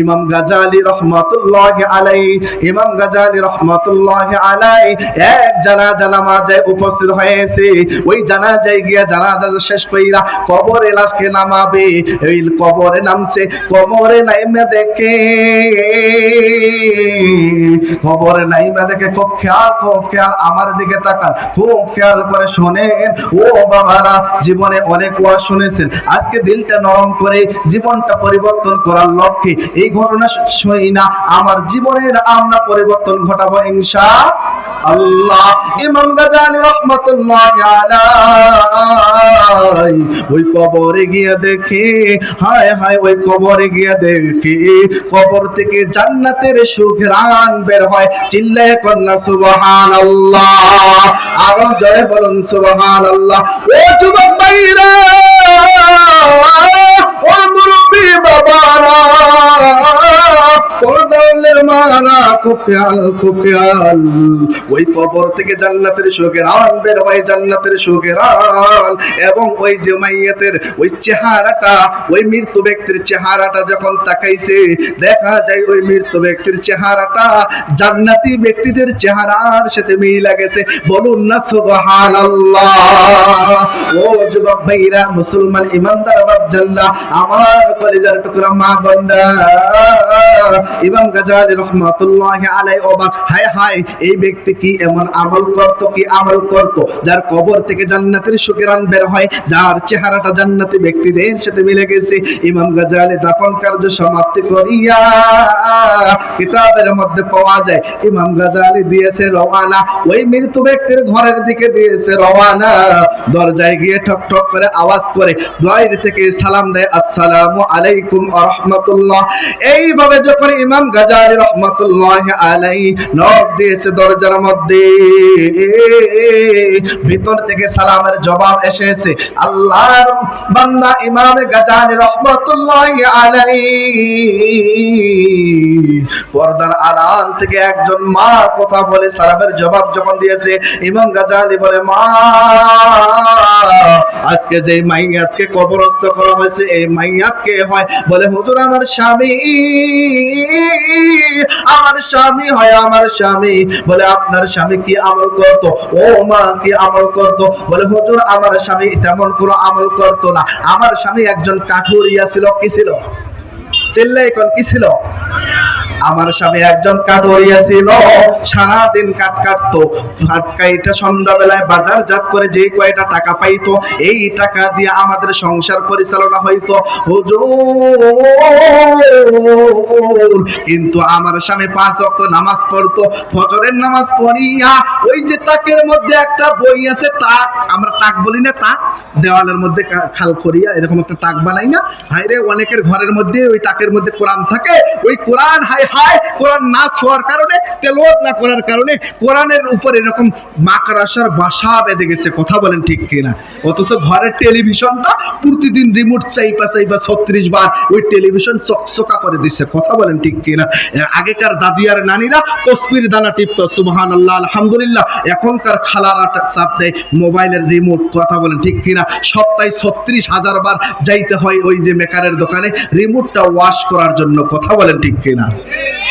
ইমাম গাজালি রহমাতুল্লাহ আলাই ইমাম গাজালি রহমাতুল্লাহ আলাই এক জানাজা নামাজে উপস্থিত হয়েছে। ওই জানাজায় গিয়া জানাজা শেষ কইরা কবরে লাশকে নামাবে। এই কবরে নামছে, কবরে নাইমে দেখে। কবরে নাইমে দেখে খুব খেয়াল খুব খেয়াল, আমার দিকে তাকান, খুব খেয়াল করে শোনেন। ও বাবারা, জীবনে অনেক ওয়াজ শুনেছেন। আজকে দিলটা নরম করে জীবনটা পরিবর্তন করার লক্ষ্যে এই ঘটনা শুনি না, আমার জীবনের আমরা পরিবর্তন ঘটাবো ইনশা আল্লাহ ইমাম গাজালি রহমাতুল্লাহ আলাই ওই কবরে গিয়ে দেখে, হায় হায়, ওই কবরে গিয়ে দেখে, কবর থেকে জান্নাতের সুঘ্রাণ বের হয়। চিল্লায় কন্যা, সুবহানাল্লাহ। আরও জয় বলুন, সুবহানাল্লাহ। ও যুবক ভাইরা, ও মুরব্বি বাবারা ওই কবর থেকে জান্নাতের সুখের আন বের হয় জান্নাতের সুখের আন এবং ওই যে মাইয়াতের ওই চেহারাটা, ওই ব্যক্তির চেহারাটা যখন তাকাইছে, দেখা যায় ওই মৃত্যু ব্যক্তির চেহারাটা জান্নাতি ব্যক্তিদের চেহারার সাথে মিল গেছে বলুন না, সুবহানাল্লাহ। ও যুবক ভাইরা, মুসলমান ইমানদার বাবজাল্লাহ আমার কলিজার টুকরা মা ইমাম রহমাতুল্লাহ আলাই অবাক হায় হায়, এই ব্যক্তি কি এমন আমল করত, কি আমল করত? যার কবর থেকে জান্নাতের সুকেরান বের হয়, যার চেহারাটা জান্নাতি ব্যক্তিদের সাথে মিলে গেছে। ইমাম কার্য সমাপ্তি করিয়া কিতাবের মধ্যে পাওয়া যায়, ইমাম গাজালি দিয়েছে রওয়ানা, ওই মৃত্যু ব্যক্তির ঘরের দিকে দিয়েছে রওয়ানা। দরজায় গিয়ে ঠক ঠক করে আওয়াজ করে থেকে সালাম দেয়, আসসালামু আলাইকুম রাহমাতুল্লাহ। এইভাবে যখন ইমাম গাজালি রহমতুল্লাহ আলাই নখ দিয়েছে দরজার মধ্যে, ভিতর থেকে সালামের জবাব এসেছে, আল্লাহর বান্দা ইমাম গাজালি রহমতুল্লাহ আলাই পর্দার আড়াল থেকে একজন মা কথা বলে, সালামের জবাব যখন দিয়েছে, ইমাম গাজালি বলে, মা, আজকে যে মাইয়াতকে কবরস্থ করা হয়েছে, এই মাইয়াত কে হয়? বলে, হুজুর, আমার স্বামী আমার স্বামী হয়, আমার স্বামী। বলে, আপনার স্বামী কি আমল করত? ও মা, কি আমল করত? বলে, হুজুর, আমার স্বামী তেমন কোনো আমল করত না। আমার স্বামী একজন কাঠুরিয়া ছিল। কি ছিল? চিল্লাই কোন, কি ছিল? আমার স্বামী একজন কাঠুরিয়া ছিল, সারাদিন কাঠ কাটতো। কাটকাইটা সন্ধ্যাবেলায় বাজারজাত করে যে কয়টা টাকা পাইতো, এই টাকা দিয়ে আমাদের সংসার পরিচালনা হইতো। হুজুর, কিন্তু আমার স্বামী পাঁচ ওয়াক্ত নামাজ পড়তো, ফজরের নামাজ পড়িয়া ওই যে টাকের মধ্যে একটা বই আছে টাক আমরা টাক বলি না টাক দেওয়ালের মধ্যে খাল করিয়া এরকম একটা টাক বানাই না। হাইরে অনেকের ঘরের মধ্যে ওই টাকের মধ্যে কোরআন থাকে। ওই কোরআন হাই হাই কোরআন না ছোঁয়ার কারণে তেলাওয়াত না করার কারণে, কোরআনের উপর এরকম মাকড়াসার বাসা বেঁধে গেছে। কথা বলেন ঠিক কিনা? অথচ ঘরের টেলিভিশনটা প্রতিদিন রিমোট চাইপা চাইপা ছত্রিশ বার ওই টেলিভিশন চকচকা করে দিচ্ছে কথা বলেন ঠিক কিনা? আগেকার দাদি আর নানিরা তসবির দানা টিপত সুবহান আল্লাহ আলহামদুলিল্লাহ। এখনকার খালারা চাপ দেয়, মোবাইলের রিমোট কথা বলেন, ঠিক কিনা? সপ্তাহে ছত্রিশ হাজার বার যাইতে হয় ওই যে মেকারের দোকানে রিমোটটা ওয়াশ করার জন্য কথা বলেন, ঠিক কিনা?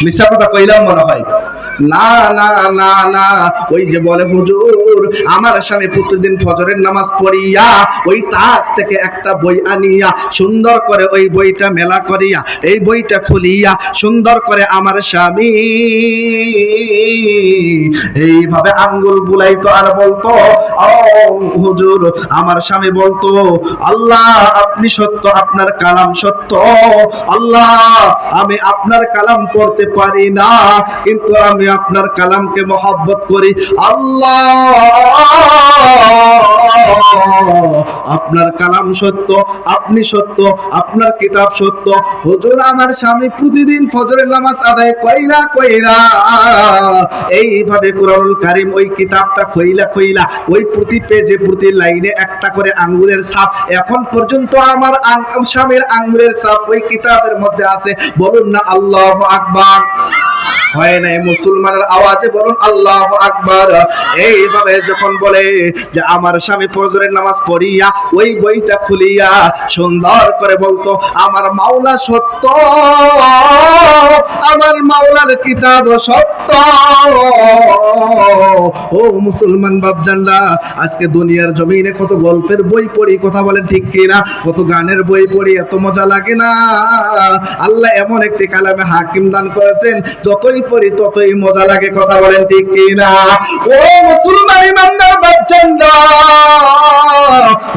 মিশা কথা কইলাম মনে হয়। না না না না, ওই যে বলে হুজুর, আমার স্বামী প্রতিদিন ফজরের নামাজ পড়িয়া ওই থেকে একটা বই আনিয়া, সুন্দর করে ওই বইটা মেলা করিয়া, এই বইটা খুলিয়া, সুন্দর করে আমার স্বামী এইভাবে আঙ্গুল বুলাইতো আর বলতো হুজুর, আমার স্বামী বলতো, আল্লাহ, আপনি সত্য, আপনার কালাম সত্য, আল্লাহ, আমি আপনার কালাম পড়তে পারি না, কিন্তু আমি আপনার কালামকে মহব্বত করি। আল্লাহ! আপনার কালাম সত্য, আপনি সত্য, আপনার কিতাব সত্য। হুজুর, আমার স্বামী প্রতিদিন ফজরের নামাজ আদায় কইরা কইরা এইভাবে কোরআনুল কারিম ওই কিতাবটা খইলা খইলা ওই প্রতি পেজে, প্রতি লাইনে একটা করে আঙ্গুলের ছাপ এখন পর্যন্ত আমার স্বামীর আঙ্গুলের ছাপ ওই কিতাবের মধ্যে আছে। বলুন না, আল্লাহ আকবার। হয় নাই মুসলমানের আওয়াজে বলুন আল্লাহ আকবার। এইভাবে যখন বলে যে আমার স্বামী ফজরের নামাজ পড়িয়া ওই বইটা খুলিয়া সুন্দর করে বলতো, আমার মাওলা সত্য, আমার মাওলার কিতাব সত্য। ও মুসলমান বাপজানরা, আজকে দুনিয়ার জমিনে কত গল্পের বই পড়ি, কথা বলেন ঠিক কিনা? কত গানের বই পড়ি, এত মজা লাগে না। আল্লাহ এমন একটি কালামে হাকিম দান করেছেন, যতই পড়ি ততই মজা লাগে কথা বলেন ঠিক কিনা? ও মুসলমান ইমানদার বাপজানরা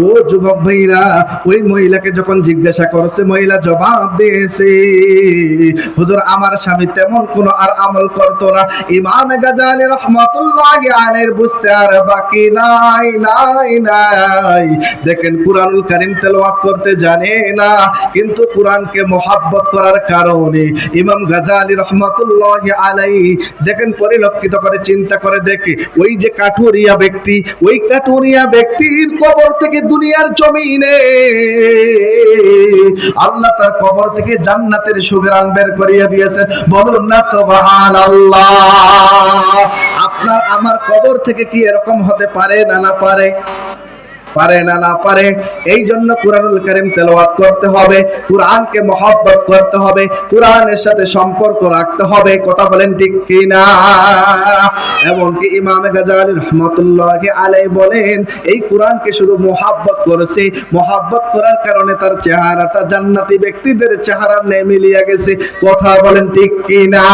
ও যুবক ভাইরা, ওই মহিলাকে যখন জিজ্ঞাসা করছে, মহিলা জবাব দিয়েছে, হুজুর, আমার স্বামী তেমন কোনো আর আমল করতো না। ইমাম গাজালি রহমাতুল্লাহ আলাইহির বুঝতে আর বাকি নাই নাই নাই। দেখেন, কুরআনুল কারীম তেলাওয়াত করতে জানে না, কিন্তু কোরআনকে মোহাব্বত করার কারণে ইমাম গাজালি রহমাতুল্লাহ আলাইহি দেখেন পরিলক্ষিত করে, চিন্তা করে দেখে। ওই যে কাঠুরিয়া ব্যক্তি, ওই কাঠুরিয়া ব্যক্তির কবর থেকে দুনিয়ার জমিনে আল্লাহ তার কবর থেকে জান্নাতের সুগ্রাণ বের করিয়ে দিয়েছেন। বলুন না, সুবহানাল্লাহ। আপনার, আমার কবর থেকে কি এরকম হতে পারে না না পারে? পারে না না পারে এই জন্য কোরআনুল কারীম তেলাওয়াত করতে হবে, কোরআনকে মহব্বত করতে হবে, কোরআনের সাথে সম্পর্ক রাখতে হবে, কথা বলেন ঠিক কি না এমনকি ইমাম গাজালি রহমতুল্লাহ আলাই বলেন, এই কোরআনকে শুধু মহাব্বত করেছে, মহাব্বত করার কারণে তার চেহারাটা জান্নাতি ব্যক্তিদের চেহারা নিয়ে মিলিয়ে গেছে, কথা বলেন ঠিক কি না